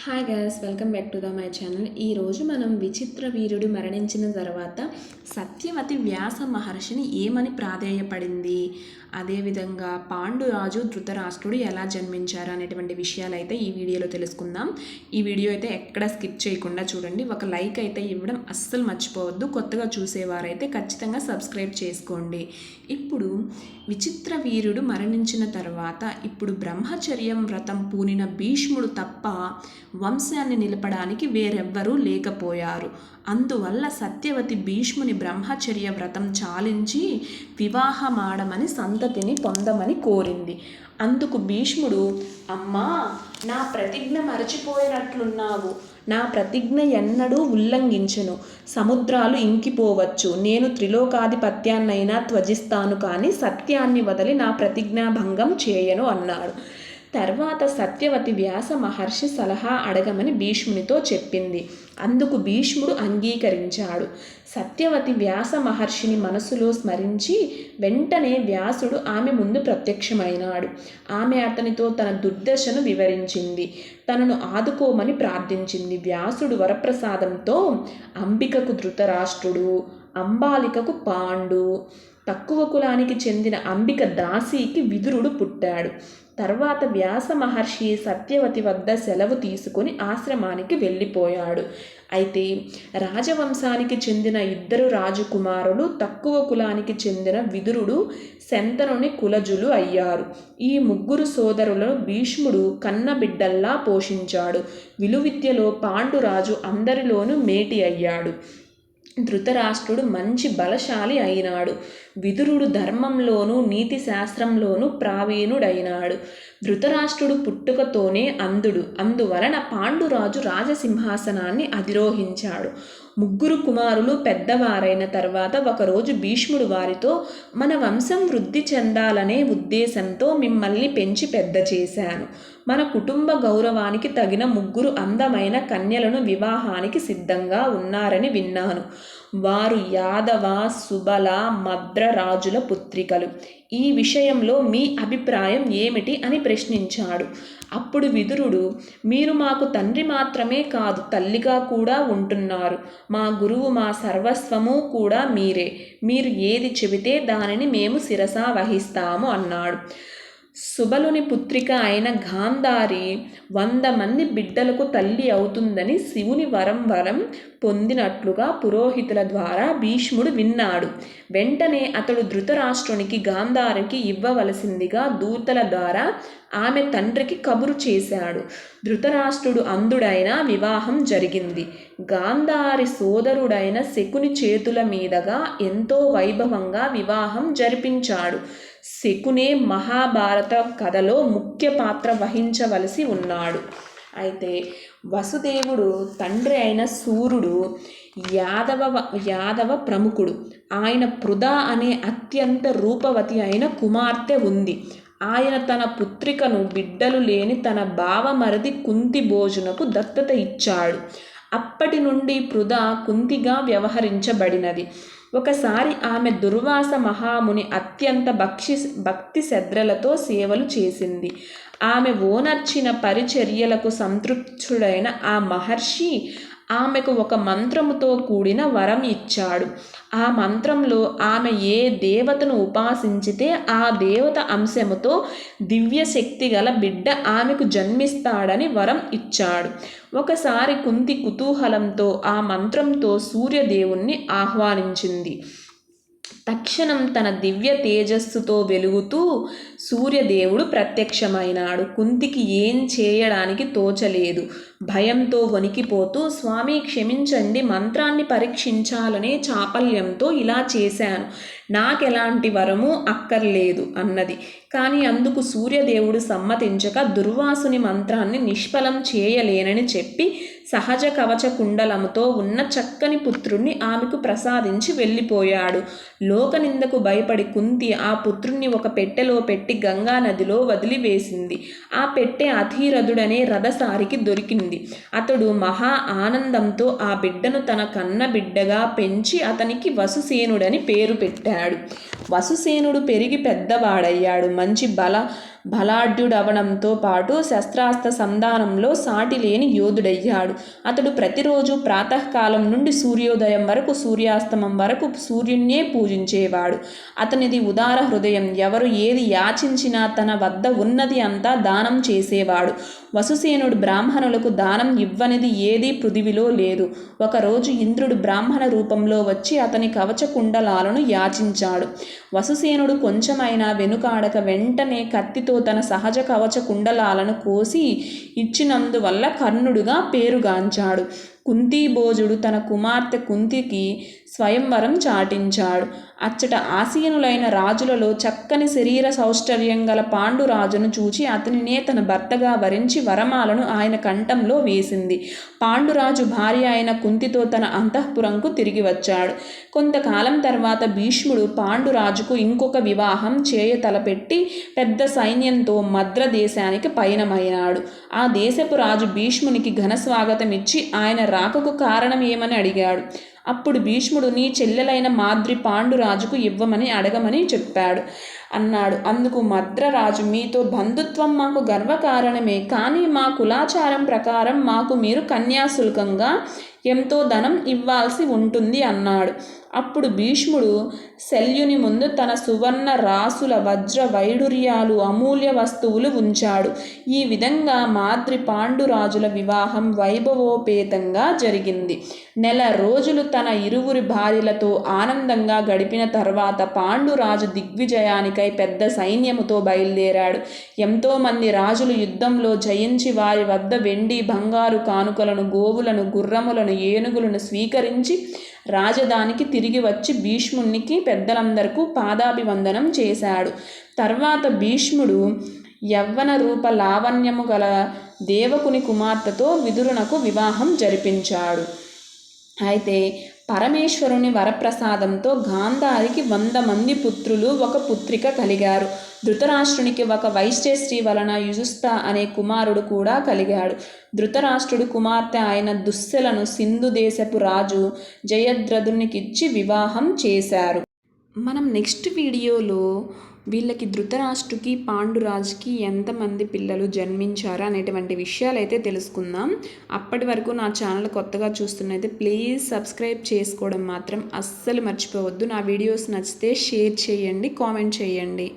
Hi guys welcome back to the my channel ఈరోజు మనం విచిత్ర వీరుడు మరణించిన తర్వాత సత్యవతి వ్యాస మహర్షిని ఏమని ప్రాధేయపడింది? అదేవిధంగా పాండురాజు ధృతరాష్ట్రుడు ఎలా జన్మించారు అనేటువంటి విషయాలు అయితే ఈ వీడియోలో తెలుసుకుందాం. ఈ వీడియో అయితే ఎక్కడ స్కిప్ చేయకుండా చూడండి. ఒక లైక్ అయితే ఇవ్వడం అస్సలు మర్చిపోవద్దు. కొత్తగా చూసేవారైతే ఖచ్చితంగా సబ్స్క్రైబ్ చేసుకోండి. ఇప్పుడు విచిత్ర వీరుడు మరణించిన తర్వాత ఇప్పుడు బ్రహ్మచర్యం వ్రతం పూనిన భీష్ముడు తప్ప వంశాన్ని నిలపడానికి వేరెవ్వరూ లేకపోయారు. అందువల్ల సత్యవతి భీష్ముని బ్రహ్మచర్య వ్రతం చాలించి వివాహమాడమని సంతతిని పొందమని కోరింది. అందుకు భీష్ముడు అమ్మా నా ప్రతిజ్ఞ మరచిపోయినట్లున్నావు. నా ప్రతిజ్ఞ ఎన్నడూ ఉల్లంఘించను. సముద్రాలు ఇంకిపోవచ్చు. నేను త్రిలోకాధిపత్యాన్నైనా త్వజిస్తాను కానీ సత్యాన్ని వదిలి నా ప్రతిజ్ఞాభంగం చేయను అన్నాడు. తర్వాత సత్యవతి వ్యాస మహర్షి సలహా అడగమని భీష్మునితో చెప్పింది. అందుకు భీష్ముడు అంగీకరించాడు. సత్యవతి వ్యాస మహర్షిని మనసులో స్మరించి వెంటనే వ్యాసుడు ఆమె ముందు ప్రత్యక్షమైనాడు. ఆమె అతనితో తన దుర్దశను వివరించింది. తనను ఆదుకోమని ప్రార్థించింది. వ్యాసుడు వరప్రసాదంతో అంబికకు ధృతరాష్ట్రుడు అంబాలికకు పాండు తక్కువ కులానికి చెందిన అంబిక దాసీకి విదురుడు పుట్టాడు. తర్వాత వ్యాస మహర్షి సత్యవతి వద్ద సెలవు తీసుకుని ఆశ్రమానికి వెళ్ళిపోయాడు. అయితే రాజవంశానికి చెందిన ఇద్దరు రాజకుమారులు తక్కువ కులానికి చెందిన విదురుడు శంతనుని కులజులు అయ్యారు. ఈ ముగ్గురు సోదరులను భీష్ముడు కన్నబిడ్డల్లా పోషించాడు. విలువిద్యలో పాండురాజు అందరిలోనూ మేటి అయ్యాడు. ధృతరాష్ట్రుడు మంచి బలశాలి అయినాడు. విదురుడు ధర్మంలోనూ నీతి శాస్త్రంలోనూ ప్రావీణుడైనాడు. ధృతరాష్ట్రుడు పుట్టుకతోనే అంధుడు అందువలన పాండురాజు రాజసింహాసనాన్ని అధిరోహించాడు. ముగ్గురు కుమారులు పెద్దవారైన తర్వాత ఒకరోజు భీష్ముడు వారితో మన వంశం వృద్ధి చెందాలనే ఉద్దేశంతో మిమ్మల్ని పెంచి పెద్ద చేశాను. మన కుటుంబ గౌరవానికి తగిన ముగ్గురు అందమైన కన్యలను వివాహానికి సిద్ధంగా ఉన్నారని విన్నాను. వారు యాదవ సుబల మద్ర రాజుల పుత్రికలు. ఈ విషయంలో మీ అభిప్రాయం ఏమిటి అని ప్రశ్నించాడు. అప్పుడు విదురుడు మీరు మాకు తండ్రి మాత్రమే కాదు తల్లిగా కూడా ఉంటున్నారు. మా గురువు మా సర్వస్వము కూడా మీరే. మీరు ఏది చెబితే దానిని మేము శిరసా వహిస్తాము అన్నాడు. సుబలుని పుత్రిక అయిన గాంధారి వంద మంది బిడ్డలకు తల్లి అవుతుందని శివుని వరం వరం పొందినట్లుగా పురోహితుల ద్వారా భీష్ముడు విన్నాడు. వెంటనే అతడు ధృతరాష్ట్రునికి గాంధారికి ఇవ్వవలసిందిగా దూతల ద్వారా ఆమె తండ్రికి కబురు చేశాడు. ధృతరాష్ట్రుడు అంధుడైన వివాహం జరిగింది. గాంధారి సోదరుడైన శకుని చేతుల మీదుగా ఎంతో వైభవంగా వివాహం జరిపించాడు. శకునే మహాభారత కథలో ముఖ్య పాత్ర వహించవలసి ఉన్నాడు. అయితే వసుదేవుడు తండ్రి అయిన సూర్యుడు యాదవ యాదవ ప్రముఖుడు. ఆయన పృథా అనే అత్యంత రూపవతి అయిన కుమార్తె ఉంది. ఆయన తన పుత్రికను బిడ్డలు లేని తన బావమరిది కుంతి భోజునకు దత్తత ఇచ్చాడు. అప్పటి నుండి పృథా కుంతిగా వ్యవహరించబడినది. ఒకసారి ఆమె దుర్వాస మహాముని అత్యంత భక్షి భక్తి శ్రద్ధలతో సేవలు చేసింది. ఆమె ఓనర్చిన పరిచర్యలకు సంతృప్తుడైన ఆ మహర్షి ఆమెకు ఒక మంత్రముతో కూడిన వరం ఇచ్చాడు. ఆ మంత్రంలో ఆమె ఏ దేవతను ఉపాసించితే ఆ దేవత అంశముతో దివ్య శక్తి గల బిడ్డ ఆమెకు జన్మిస్తాడని వరం ఇచ్చాడు. ఒకసారి కుంతి కుతూహలంతో ఆ మంత్రంతో సూర్యదేవుణ్ణి ఆహ్వానించింది. తక్షణం తన దివ్య తేజస్సుతో వెలుగుతూ సూర్యదేవుడు ప్రత్యక్షమైనాడు. కుంతికి ఏం చేయడానికి తోచలేదు. భయంతో వణికిపోతూ స్వామి క్షమించండి మంత్రాన్ని పరీక్షించాలనే చాపల్యంతో ఇలా చేశాను. నాకెలాంటి వరము అక్కర్లేదు అన్నది. కానీ అందుకు సూర్యదేవుడు సమ్మతించక దుర్వాసుని మంత్రాన్ని నిష్ఫలం చేయలేనని చెప్పి సహజ కవచ కుండలముతో ఉన్న చక్కని పుత్రుణ్ణి ఆమెకు ప్రసాదించి వెళ్ళిపోయాడు. లోకనిందకు భయపడి కుంతి ఆ పుత్రుణ్ణి ఒక పెట్టెలో పెట్టి పెట్టి గంగా నదిలో వదిలివేసింది. ఆ పెట్టె అధీరథుడనే రథసారికి దొరికింది. అతడు మహా ఆనందంతో ఆ బిడ్డను తన కన్న బిడ్డగా పెంచి అతనికి వసుసేనుడని పేరు పెట్టాడు. వసుసేనుడు పెరిగి పెద్దవాడయ్యాడు. మంచి బల బలాఢ్యుడవడంతో పాటు శస్త్రాస్త్ర సంధానంలో సాటి లేని యోధుడయ్యాడు. అతడు ప్రతిరోజు ప్రాతకాలం నుండి సూర్యోదయం వరకు సూర్యాస్తమం వరకు సూర్యున్నే పూజించేవాడు. అతనిది ఉదార హృదయం. ఎవరు ఏది యాచించినా తన వద్ద ఉన్నది అంతా దానం చేసేవాడు. వసుసేనుడు బ్రాహ్మణులకు దానం ఇవ్వనిది ఏదీ పృథివిలో లేదు. ఒకరోజు ఇంద్రుడు బ్రాహ్మణ రూపంలో వచ్చి అతని కవచ కుండలాలను యాచించాడు. వసుసేనుడు కొంచెమైనా వెనుకాడక వెంటనే కత్తితో తన సహజ కవచ కుండలాలను కోసి ఇచ్చినందువల్ల కర్ణుడుగా పేరుగాంచాడు. కుంతీభోజుడు తన కుమార్తె కుంతికి స్వయంవరం చాటించాడు. అచ్చట ఆసీనులైన రాజులలో చక్కని శరీర సౌష్టర్యం గల పాండురాజును చూచి అతనినే తన భర్తగా వరించి వరమాలను ఆయన కంఠంలో వేసింది. పాండురాజు భార్య అయిన కుంతితో తన అంతఃపురంకు తిరిగి వచ్చాడు. కొంతకాలం తర్వాత భీష్ముడు పాండురాజుకు ఇంకొక వివాహం చేయ తలపెట్టి పెద్ద సైన్యంతో మద్ర దేశానికి పయనమైనాడు ఆ దేశపు రాజు భీష్మునికి ఘన స్వాగతం ఇచ్చి ఆయన రాకకు కారణం ఏమని అడిగాడు. అప్పుడు భీష్ముడు నీ చెల్లెలైన మాద్రి పాండురాజుకు ఇవ్వమని అడగమని చెప్పాడు. అన్నాడు అందుకు మద్రరాజు మీతో బంధుత్వం మాకు గర్వకారణమే. కానీ మా కులాచారం ప్రకారం మాకు మీరు కన్యాశుల్కంగా ఎంతో ధనం ఇవ్వాల్సి ఉంటుంది అన్నాడు. అప్పుడు భీష్ముడు శల్యుని ముందు తన సువర్ణ రాసుల వజ్ర వైడూర్యాలు అమూల్య వస్తువులు ఉంచాడు. ఈ విధంగా మాద్రి పాండురాజుల వివాహం వైభవోపేతంగా జరిగింది. నెల రోజులు తన ఇరువురి భార్యలతో ఆనందంగా గడిపిన తర్వాత పాండురాజు దిగ్విజయానికై పెద్ద సైన్యముతో బయలుదేరాడు. ఎంతోమంది రాజులు యుద్ధంలో జయించి వారి వద్ద వెండి బంగారు కానుకలను గోవులను గుర్రములను ఏనుగులను స్వీకరించి రాజధానికి తిరిగి వచ్చి భీష్మునికి పెద్దలందరకు పాదాభివందనం చేశాడు. తర్వాత భీష్ముడు యవ్వన రూప లావణ్యము గల దేవకుని కుమార్తెతో విదురునకు వివాహం జరిపించాడు. అయితే పరమేశ్వరుని వరప్రసాదంతో గాంధారికి వంద మంది పుత్రులు ఒక పుత్రిక కలిగారు. ధృతరాష్ట్రునికి ఒక వైశ్యశ్రీ వలన యుజుస్త అనే కుమారుడు కూడా కలిగాడు. ధృతరాష్ట్రుడు కుమార్తె అయిన దుస్సెలను సింధు దేశపు రాజు జయద్రథునికిచ్చి వివాహం చేశారు. మనం నెక్స్ట్ వీడియోలో వీళ్ళకి ధృతరాష్ట్రుకి పాండురాజుకి ఎంతమంది పిల్లలు జన్మించారు అనేటువంటి విషయాలు అయితే తెలుసుకుందాం. అప్పటి వరకు నా ఛానల్ కొత్తగా చూస్తున్నైతే ప్లీజ్ సబ్స్క్రైబ్ చేసుకోవడం మాత్రం అస్సలు మర్చిపోవద్దు. నా వీడియోస్ నచ్చితే షేర్ చేయండి కామెంట్ చేయండి.